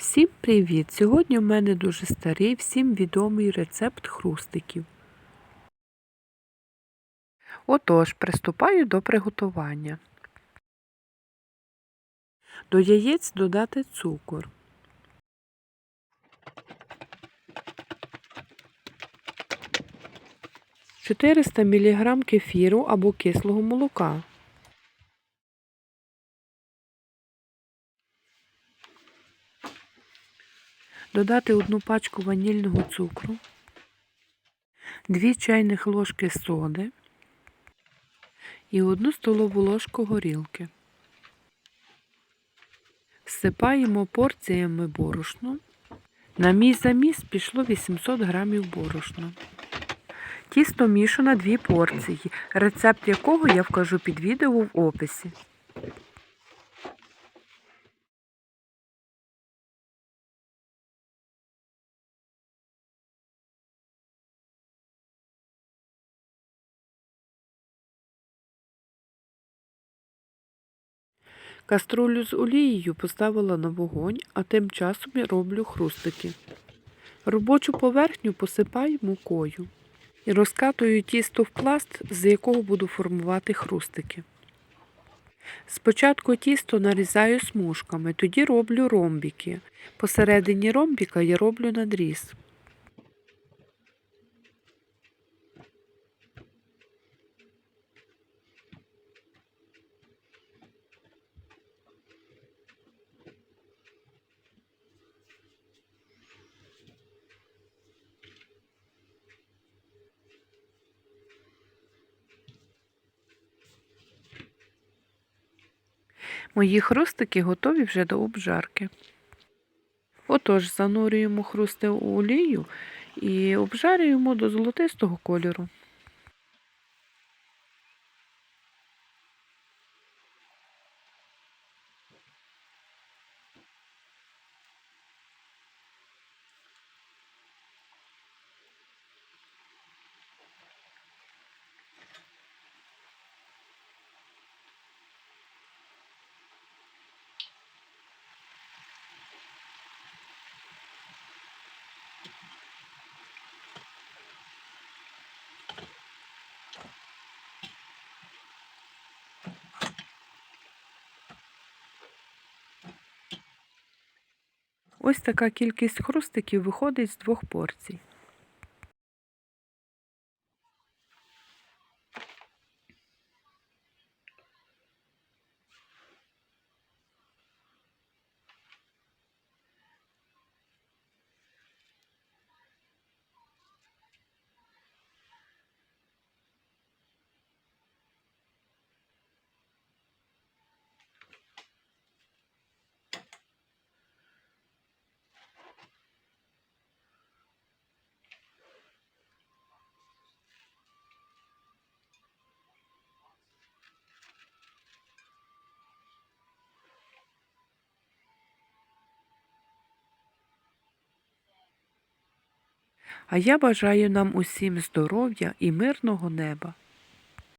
Всім привіт! Сьогодні в мене дуже старий, всім відомий рецепт хрустиків. Отож, приступаю до приготування. До яєць додати цукор. Чотириста мг кефіру або кислого молока. Додати одну пачку ванільного цукру, 2 чайних ложки соди і 1 столову ложку горілки. Всипаємо порціями борошно. На мій заміс пішло 800 грамів борошна. Тісто мішу на дві порції, рецепт якого я вкажу під відео в описі. Каструлю з олією поставила на вогонь, а тим часом я роблю хрустики. Робочу поверхню посипаю мукою і розкатую тісто в пласт, з якого буду формувати хрустики. Спочатку тісто нарізаю смужками, тоді роблю ромбіки. Посередині ромбіка я роблю надріз. Мої хрустики готові вже до обжарки. Отож, занурюємо хрусти у олію і обжарюємо до золотистого кольору. Ось така кількість хрустиків виходить з двох порцій. А я бажаю нам усім здоров'я і мирного неба.